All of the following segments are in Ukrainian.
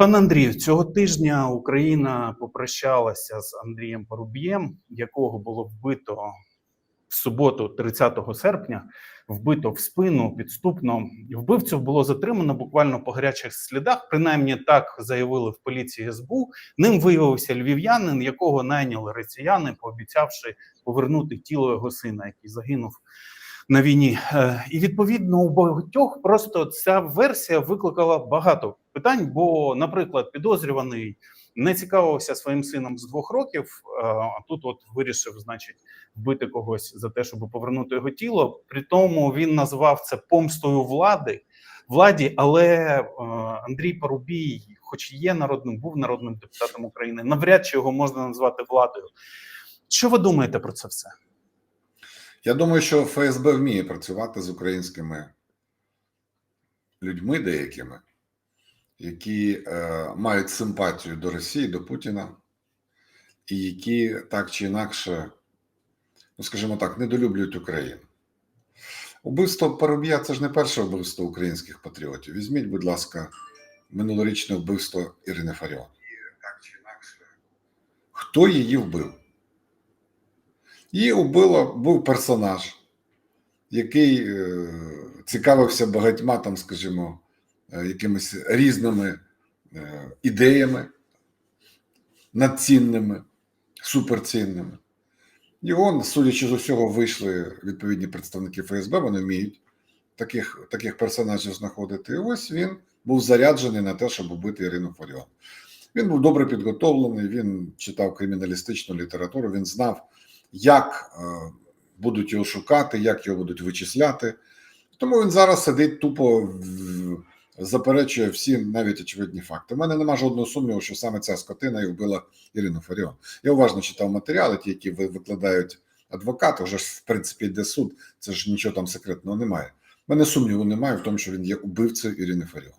Пане Андрію, цього тижня Україна попрощалася з Андрієм Порубієм, якого було вбито в суботу, 30 серпня, вбито в спину підступно. Вбивцю було затримано буквально по гарячих слідах. Принаймні так заявили в поліції СБУ. Ним виявився львів'янин, якого найняли росіяни, пообіцявши повернути тіло його сина, який загинув на війні. Е, І відповідно у багатьох просто ця версія викликала багато питань. Бо, наприклад, підозрюваний не цікавився своїм сином з двох років, а тут от вирішив, значить, вбити когось за те, щоб повернути його тіло. При тому він назвав це помстою влади. Владі, але е, Андрій Парубій, хоч є народним, був народним депутатом України, навряд чи його можна назвати владою. Що ви думаєте про це все? Я думаю, що ФСБ вміє працювати з українськими людьми деякими, які е, мають симпатію до Росії, до Путіна, і які так чи інакше, ну скажімо так, недолюблюють Україну. Убивство Парубія це ж не перше вбивство українських патріотів. Візьміть, будь ласка, минулорічне вбивство Ірини Фаріон. Хто її вбив? Її убило, був персонаж, який е, цікавився багатьма там, скажімо, е, якимись різними е, ідеями, надцінними, суперцінними. Його, судячи з усього, вийшли відповідні представники ФСБ, вони вміють таких, таких персонажів знаходити. І ось він був заряджений на те, щоб убити Ірину Фаріон. Він був добре підготовлений, він читав криміналістичну літературу, він знав, як е, будуть його шукати, як його будуть вичисляти. Тому він зараз сидить тупо заперечує всі навіть очевидні факти. У мене нема жодного сумніву, що саме ця скотина і вбила Ірину Фаріон. Я уважно читав матеріали, ті, які викладають адвокати. Вже ж в принципі йде суд. Це ж нічого там секретного немає. У мене сумніву немає в тому, що він є убивцею Ірини Фаріон.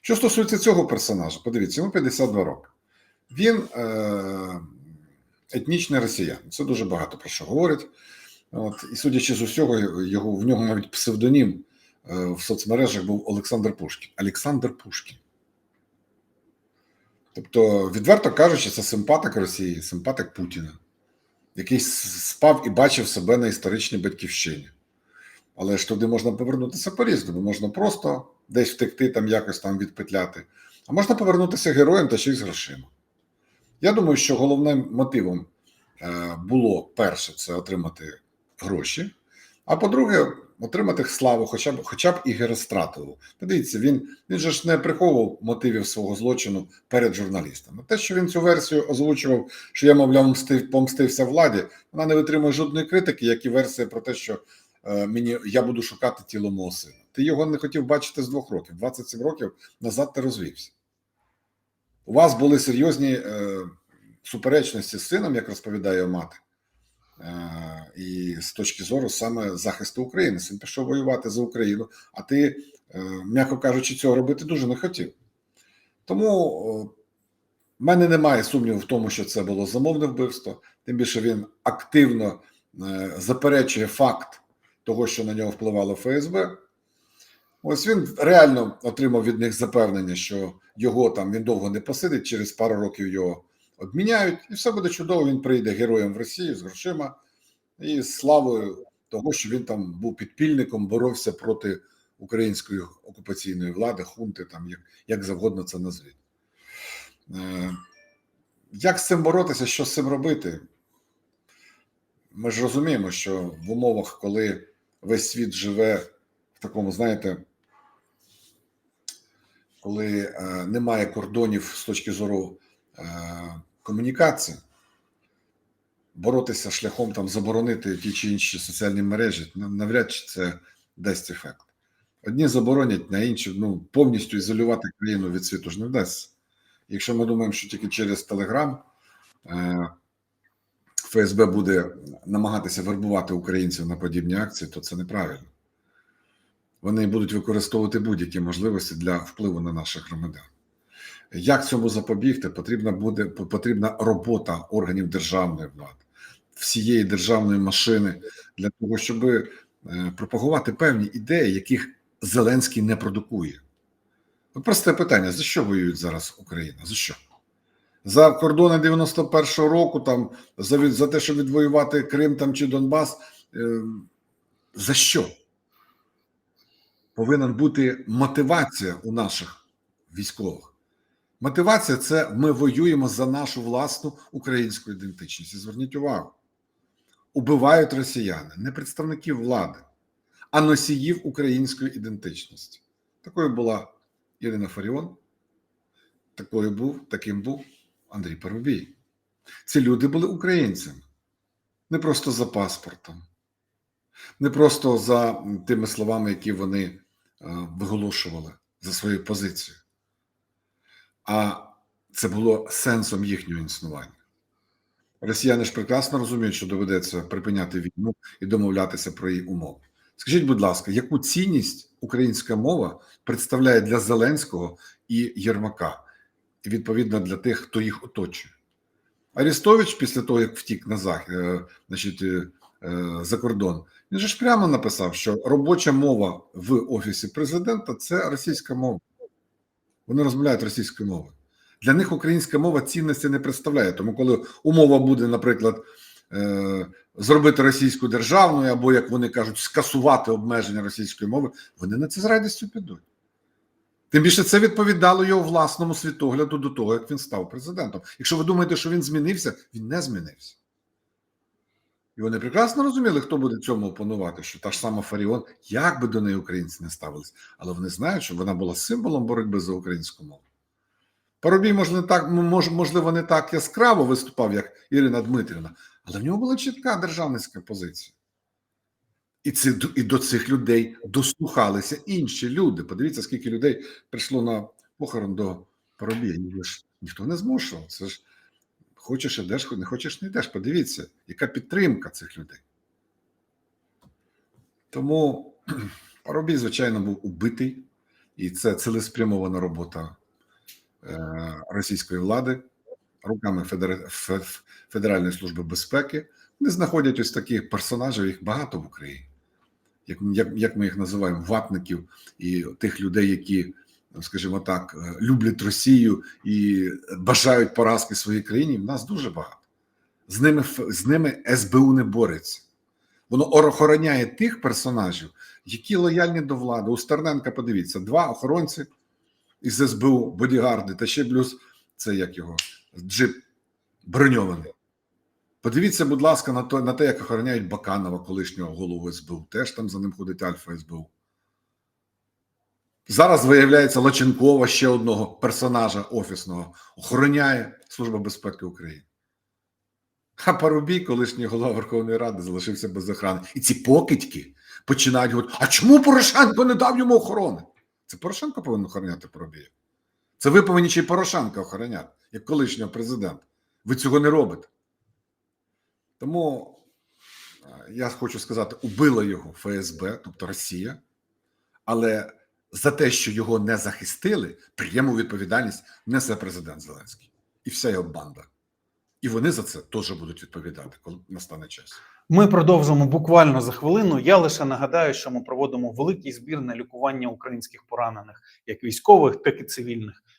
Що стосується цього персонажа, подивіться, йому 52 роки. Він е- етнічний росіян. Це дуже багато про що говорить. От, і судячи з усього, його в нього навіть псевдонім е, в соцмережах був Олександр Пушкін. Олександр Пушкін. Тобто, відверто кажучи, це симпатик Росії, симпатик Путіна, який спав і бачив себе на історичній батьківщині. Але ж туди можна повернутися по-різному. Можна просто десь втекти, там якось там відпетляти, а можна повернутися героєм та ще й з грошима. Я думаю, що головним мотивом е, було перше це отримати гроші, а по-друге, отримати славу, хоча б хоча б і Геростратову. Подивіться, він, він же ж не приховував мотивів свого злочину перед журналістами. Те, що він цю версію озвучував, що я, мовляв, мстив, помстився владі, вона не витримує жодної критики, як і версія про те, що е, мені я буду шукати тіло мого сина. Ти його не хотів бачити з двох років. 27 років назад ти розвівся. У вас були серйозні е, суперечності з сином, як розповідає мати. Е, і з точки зору саме захисту України. Син пішов воювати за Україну, а ти, е, м'яко кажучи, цього робити дуже не хотів. Тому в мене немає сумніву в тому, що це було замовне вбивство. Тим більше він активно е, заперечує факт того, що на нього впливало ФСБ. Ось він реально отримав від них запевнення, що його там він довго не посидить, через пару років його обміняють, і все буде чудово. Він прийде героєм в Росію з грошима і з славою того, що він там був підпільником, боровся проти української окупаційної влади, хунти, там як, як завгодно це назвіть. Е, як з цим боротися, що з цим робити? Ми ж розуміємо, що в умовах, коли весь світ живе в такому, знаєте, коли е, немає кордонів з точки зору е, комунікації, боротися шляхом там заборонити ті чи інші соціальні мережі, навряд чи це дасть ефект. Одні заборонять, на інші ну, повністю ізолювати країну від світу ж не вдасться. Якщо ми думаємо, що тільки через Телеграм е, ФСБ буде намагатися вербувати українців на подібні акції, то це неправильно. Вони будуть використовувати будь-які можливості для впливу на наших громадян. Як цьому запобігти? Потрібна буде потрібна робота органів державної влади, всієї державної машини для того, щоб е, пропагувати певні ідеї, яких Зеленський не продукує. Просте питання: за що воюють зараз Україна? За що? За кордони 91-го року, там, за, за те, щоб відвоювати Крим там, чи Донбас. Е, за що? Повинна бути мотивація у наших військових. Мотивація це ми воюємо за нашу власну українську ідентичність. І зверніть увагу, убивають росіяни не представників влади, а носіїв української ідентичності. Такою була Ірина Фаріон, такою був, таким був Андрій Парубій. Ці люди були українцями, не просто за паспортом, не просто за тими словами, які вони виголошували за свою позицію, а це було сенсом їхнього існування. Росіяни ж прекрасно розуміють, що доведеться припиняти війну і домовлятися про її умови. Скажіть, будь ласка, яку цінність українська мова представляє для Зеленського і Єрмака, і відповідно для тих, хто їх оточує? Арістович, після того, як втік на зах... е, значить, е, е, за кордон, він же ж прямо написав, що робоча мова в офісі президента це російська мова. Вони розмовляють російською мовою. Для них українська мова цінності не представляє. Тому, коли умова буде, наприклад, е, зробити російську державною, або, як вони кажуть, скасувати обмеження російської мови, вони на це з радістю підуть. Тим більше це відповідало його власному світогляду до того, як він став президентом. Якщо ви думаєте, що він змінився, він не змінився. І вони прекрасно розуміли, хто буде цьому опонувати, що та ж сама Фаріон, як би до неї українці не ставились, але вони знають, що вона була символом боротьби за українську мову. Парубій, може, не так, можливо, не так яскраво виступав, як Ірина Дмитрівна, але в нього була чітка державницька позиція. І, це, і до цих людей дослухалися інші люди. Подивіться, скільки людей прийшло на похорон до Парубія. Ніхто не змушував. Це ж хочеш ідеш, не хочеш не йдеш. Подивіться, яка підтримка цих людей. Тому Парубій, звичайно, був убитий, і це цілеспрямована робота е, російської влади руками Федера- Федеральної служби безпеки. Вони знаходять ось таких персонажів, їх багато в Україні, як, як, як ми їх називаємо, ватників і тих людей, які, скажімо так, е, люблять Росію і бажають поразки своїй країні. В нас дуже багато. З ними, з ними СБУ не бореться. Воно охороняє тих персонажів, які лояльні до влади. У Стерненка, подивіться, два охоронці із СБУ, бодігарди, та ще плюс це як його джип броньований. Подивіться, будь ласка, на те, на те, як охороняють Баканова, колишнього голову СБУ. Теж там за ним ходить Альфа СБУ. Зараз виявляється Лоченкова, ще одного персонажа офісного, охороняє Служба безпеки України. А Парубій, колишній голова Верховної Ради, залишився без охорони. І ці покидьки починають говорити: а чому Порошенко не дав йому охорони? Це Порошенко повинен охороняти Парубія. Це ви повинні ще й Порошенка охороняти, як колишнього президента. Ви цього не робите. Тому е, я хочу сказати, убила його ФСБ, тобто Росія, але за те, що його не захистили, пряму відповідальність несе президент Зеленський і вся його банда. І вони за це теж будуть відповідати, коли настане час. Ми продовжимо буквально за хвилину. Я лише нагадаю, що ми проводимо великий збір на лікування українських поранених, як військових, так і цивільних.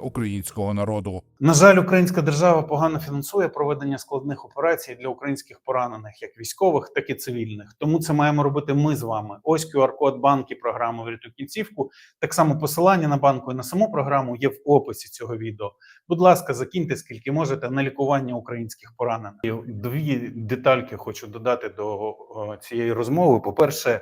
українського народу. На жаль, українська держава погано фінансує проведення складних операцій для українських поранених, як військових, так і цивільних. Тому це маємо робити ми з вами. Ось QR-код банки програми «Врятуй кінцівку. Так само посилання на банку і на саму програму є в описі цього відео. Будь ласка, закиньте скільки можете на лікування українських поранених. Дві детальки хочу додати до цієї розмови. По перше.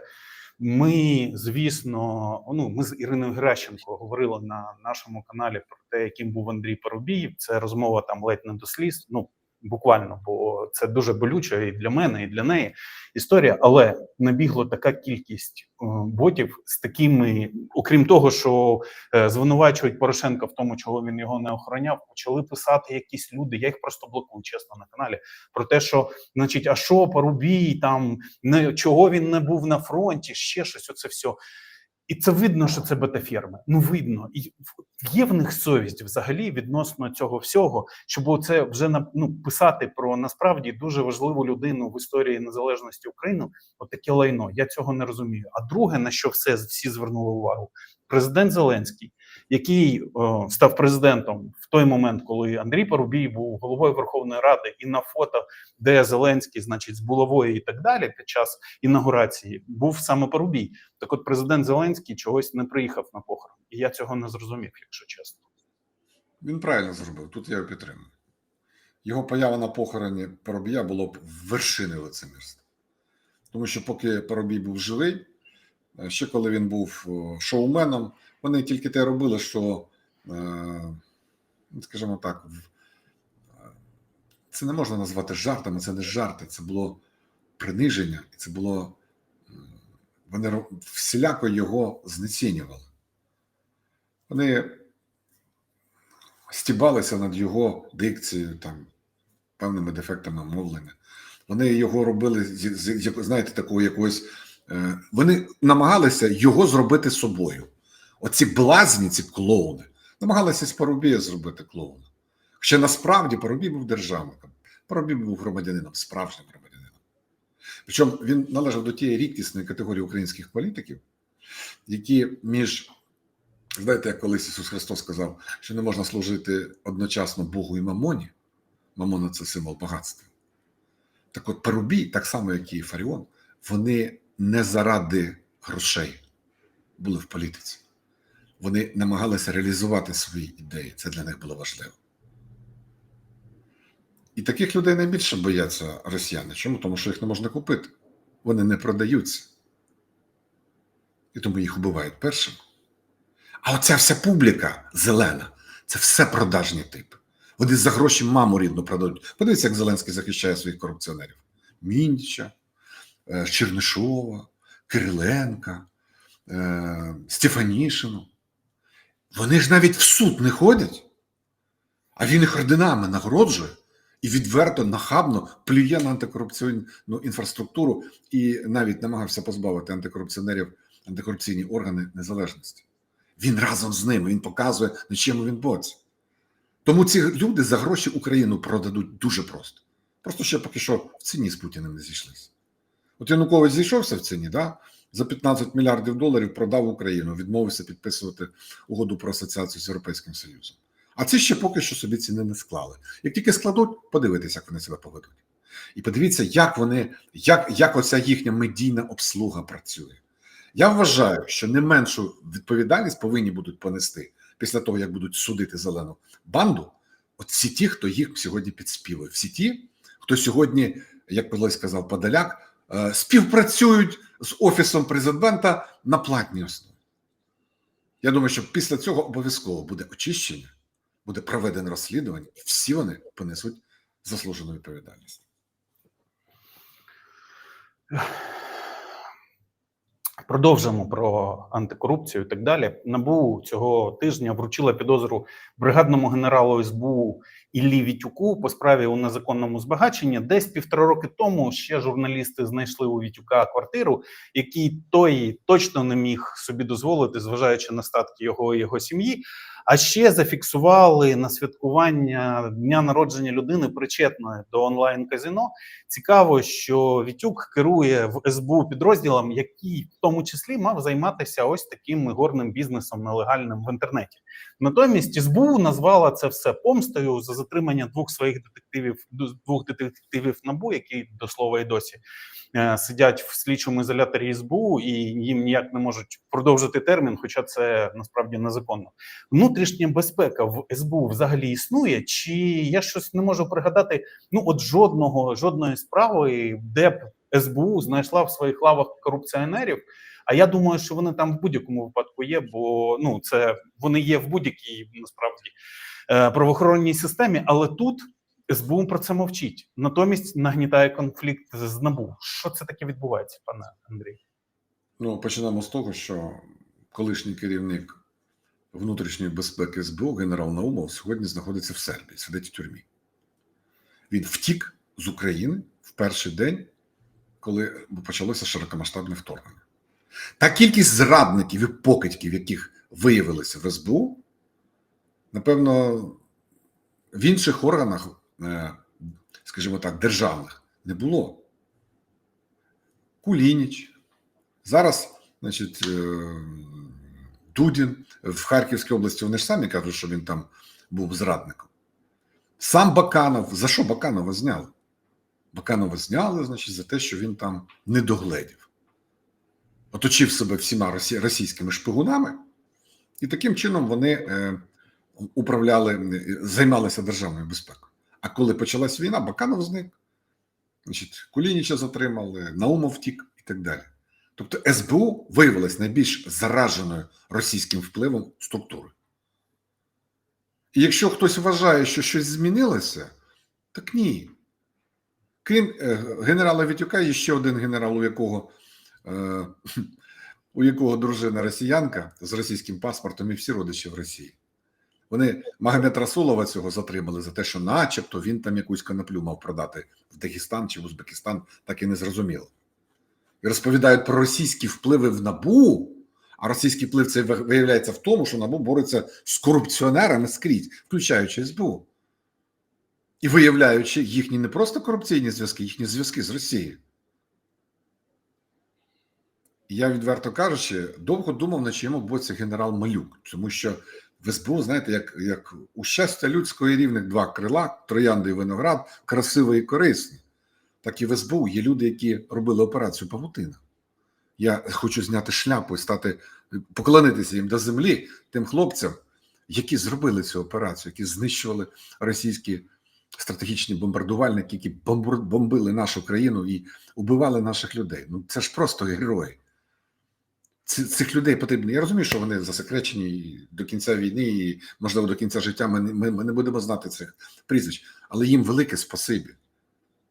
Ми, звісно, ну ми з Іриною Геращенко говорили на нашому каналі про те, яким був Андрій Парубій. Це розмова там ледь не до сліз. Ну буквально, бо це дуже болюча і для мене, і для неї історія. Але набігло така кількість е, ботів з такими, окрім того, що е, звинувачують Порошенка в тому, чого він його не охороняв, почали писати якісь люди. Я їх просто блокую, чесно на каналі. Про те, що значить, а що Парубій там не чого він не був на фронті, ще щось. Оце все. І це видно, що це бета-фірми. Ну видно, і є в них совість взагалі відносно цього всього, щоб це вже ну, писати про насправді дуже важливу людину в історії незалежності України. Отаке лайно. Я цього не розумію. А друге, на що все всі звернули увагу, президент Зеленський, який о, став президентом в той момент, коли Андрій Парубій був головою Верховної Ради, і на фото, де Зеленський, значить, з булавою і так далі, під час інаугурації, був саме Парубій. Так от президент Зеленський чогось не приїхав на похорон, і я цього не зрозумів, якщо чесно. Він правильно зробив. Тут я його підтримую. Його поява на похороні Парубія було б вершиною лицемірства. Тому що поки Парубій був живий, е, ще коли він був е, шоуменом, вони тільки те робили, що, е, ну, скажімо так, е, це не можна назвати жартами, це не жарти, це було приниження, і це було. Вони всіляко його знецінювали. Вони стібалися над його дикцією, там, певними дефектами мовлення. Вони його робили, знаєте, такого якогось. Е, вони намагалися його зробити собою. Оці блазні, ці клоуни, намагалися з Парубія зробити клоуна. Хоча насправді Парубій був державником, Парубій був громадянином, справжнім громадянином. Причому він належав до тієї рідкісної категорії українських політиків, які між Знаєте, як колись Ісус Христос сказав, що не можна служити одночасно Богу і мамоні. Мамона це символ багатства. Так от Парубій, так само, як і Фаріон, вони не заради грошей були в політиці. Вони намагалися реалізувати свої ідеї. Це для них було важливо. І таких людей найбільше бояться росіяни. Чому? Тому що їх не можна купити. Вони не продаються. І тому їх убивають першими. А оця вся публіка зелена це все продажні типи. Вони за гроші маму рідну продають. Подивіться, як Зеленський захищає своїх корупціонерів: Міндіча, е, Чернишова, Кириленка, е, Стефанішину. Вони ж навіть в суд не ходять, а він їх орденами нагороджує і відверто, нахабно плює на антикорупційну інфраструктуру і навіть намагався позбавити антикорупціонерів антикорупційні органи незалежності. Він разом з ними, він показує, на чому він бореться. Тому ці люди за гроші Україну продадуть дуже просто. Просто ще поки що в ціні з Путіним не зійшлися. От Янукович зійшовся в ціні, да? за 15 мільярдів доларів продав Україну, відмовився підписувати угоду про асоціацію з Європейським Союзом. А ці ще поки що собі ціни не склали. Як тільки складуть, подивитися, як вони себе поведуть. І подивіться, як вони, як, як оця їхня медійна обслуга працює. Я вважаю, що не меншу відповідальність повинні будуть понести після того, як будуть судити зелену банду. От всі ті, хто їх сьогодні підспівує, всі ті, хто сьогодні, як колись сказав Подоляк, е, співпрацюють з офісом президента на платній основі. Я думаю, що після цього обов'язково буде очищення, буде проведене розслідування, і всі вони понесуть заслужену відповідальність. Продовжимо про антикорупцію і так далі. Набу цього тижня вручила підозру бригадному генералу СБУ Іллі Вітюку по справі у незаконному збагаченні. Десь півтора роки тому ще журналісти знайшли у Вітюка квартиру, який той точно не міг собі дозволити, зважаючи на статки його і його сім'ї. А ще зафіксували на святкування дня народження людини причетної до онлайн казино. Цікаво, що Вітюк керує в СБУ підрозділом, який в тому числі мав займатися ось таким ігорним бізнесом нелегальним в інтернеті. Натомість СБУ назвала це все помстою за затримання двох своїх детективів, двох детективів набу, які до слова і досі сидять в слідчому ізоляторі СБУ, і їм ніяк не можуть продовжити термін, хоча це насправді незаконно. Внутрішня безпека в СБУ взагалі існує, чи я щось не можу пригадати? Ну от жодного жодної справи, де б СБУ знайшла в своїх лавах корупціонерів. А я думаю, що вони там в будь-якому випадку є, бо ну це вони є в будь-якій насправді е, правоохоронній системі, але тут СБУ про це мовчить. Натомість нагнітає конфлікт з НАБУ. Що це таке відбувається, пане Андрій? Ну, почнемо з того, що колишній керівник внутрішньої безпеки СБУ генерал Наумов сьогодні знаходиться в Сербії, сидить в тюрмі. Він втік з України в перший день, коли почалося широкомасштабне вторгнення. Та кількість зрадників і покидьків, яких виявилося в СБУ, напевно, в інших органах, скажімо так, державних не було. Кулініч, Зараз, значить, е, Дудін в Харківській області вони ж самі кажуть, що він там був зрадником. Сам Баканов, за що Баканова зняли? Баканова зняли, значить, за те, що він там не догледів. Оточив себе всіма російськими шпигунами, і таким чином вони е, управляли, е, займалися державною безпекою. А коли почалась війна, Баканов зник. Значить, Кулініча затримали, Наумов втік і так далі. Тобто СБУ виявилась найбільш зараженою російським впливом структурою. І якщо хтось вважає, що щось змінилося, так ні. Крім е, генерала Вітюка, є ще один генерал, у якого, е, у якого дружина росіянка з російським паспортом і всі родичі в Росії. Вони Магомед Расулова цього затримали за те, що, начебто, він там якусь коноплю мав продати в Дагестан чи в Узбекистан, так і не зрозуміло і розповідають про російські впливи в НАБУ, а російський вплив це виявляється в тому, що НАБУ бореться з корупціонерами скрізь, включаючи СБУ. І виявляючи їхні не просто корупційні зв'язки, їхні зв'язки з Росією. Я, відверто кажучи, довго думав, на чиєму боці генерал Малюк, тому що в СБУ, знаєте, як, як у щастя людської рівних два крила, троянди і виноград, красивий і корисний так і в СБУ є люди, які робили операцію Павутина. Я хочу зняти шляпу і стати поклонитися їм до землі, тим хлопцям, які зробили цю операцію, які знищували російські стратегічні бомбардувальники, які бомбили нашу країну і убивали наших людей. Ну це ж просто герої. Цих людей потрібно. Я розумію, що вони засекречені до кінця війни, і можливо до кінця життя. Ми, ми, ми не будемо знати цих прізвищ, але їм велике спасибі.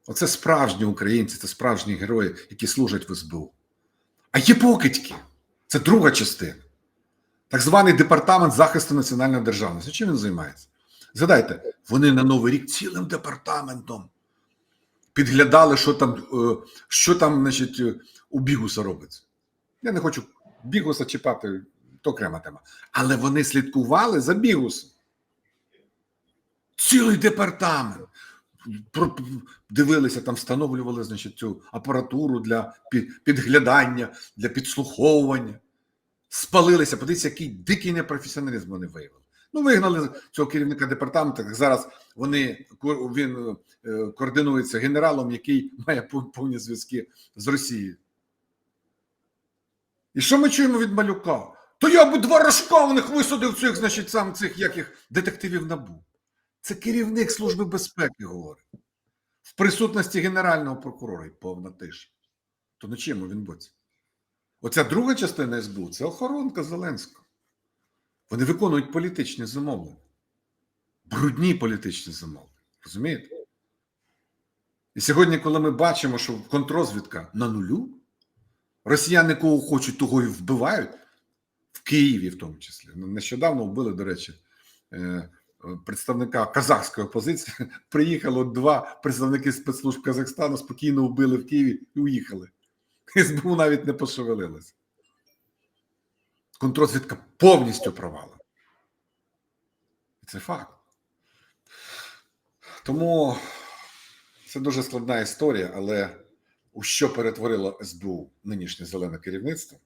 Оце справжні українці, це справжні герої, які служать в СБУ. А є покидьки. Це друга частина. Так званий департамент захисту національної державності. Чим він займається? Згадайте, вони на Новий рік цілим департаментом підглядали, що там, е, що там значить, е, у Бігуса робиться. Я не хочу Бігуса чіпати, то окрема тема. Але вони слідкували за Бігусом. Цілий департамент дивилися, там встановлювали значить, цю апаратуру для підглядання, для підслуховування. Спалилися. Подивіться, який дикий непрофесіоналізм вони виявили. Ну, вигнали цього керівника департаменту. Зараз вони він е, координується генералом, який має повні зв'язки з Росією. І що ми чуємо від малюка? То я би два рожка в них висадив цих, значить, сам цих яких детективів набув. Це керівник Служби безпеки говорить. В присутності Генерального прокурора і повна тиша. То на чому він боці? Оця друга частина СБУ це охоронка Зеленського. Вони виконують політичні замовлення. Брудні політичні замовлення. Розумієте? І сьогодні, коли ми бачимо, що контрозвідка на нулю, росіяни кого хочуть, того і вбивають, в Києві в тому числі. Ну, Нещодавно вбили, до речі, е, представника казахської опозиції. Приїхало два представники спецслужб Казахстану, спокійно вбили в Києві і уїхали. СБУ навіть не пошевелилася. Контрозвідка повністю провала. Це факт. Тому це дуже складна історія, але у що перетворило СБУ нинішнє зелене керівництво,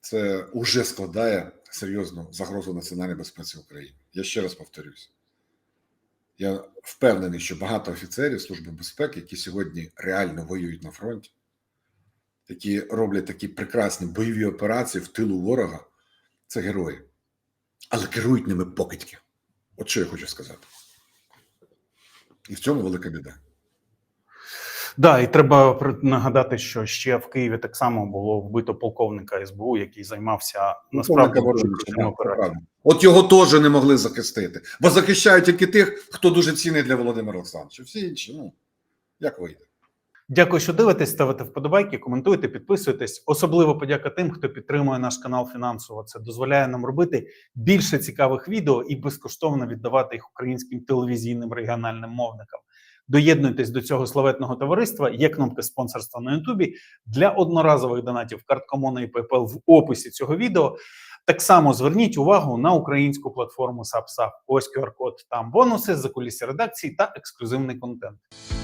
це вже складає серйозну загрозу національній безпеці України. Я ще раз повторюсь. Я впевнений, що багато офіцерів Служби безпеки, які сьогодні реально воюють на фронті, які роблять такі прекрасні бойові операції в тилу ворога, це герої. Але керують ними покидьки. От що я хочу сказати. І в цьому велика біда. Да, і треба нагадати, що ще в Києві так само було вбито полковника СБУ, який займався насправді правда. От його теж не могли захистити, бо захищають тільки тих, хто дуже цінний для Володимира Олександровича. Всі інші, ну, як вийде. Дякую, що дивитесь, ставите вподобайки, коментуйте, підписуйтесь. Особливо подяка тим, хто підтримує наш канал фінансово. Це дозволяє нам робити більше цікавих відео і безкоштовно віддавати їх українським телевізійним регіональним мовникам. Доєднуйтесь до цього славетного товариства. Є кнопка спонсорства на Ютубі для одноразових донатів карткомону і PayPal в описі цього відео. Так само зверніть увагу на українську платформу SubSub. Ось QR-код, там бонуси, закулісся редакції та ексклюзивний контент.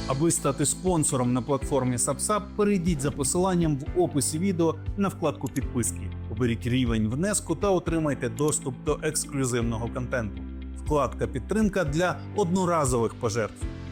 Аби стати спонсором на платформі SubSub, перейдіть за посиланням в описі відео на вкладку підписки. Оберіть рівень внеску та отримайте доступ до ексклюзивного контенту. Вкладка підтримка для одноразових пожертв.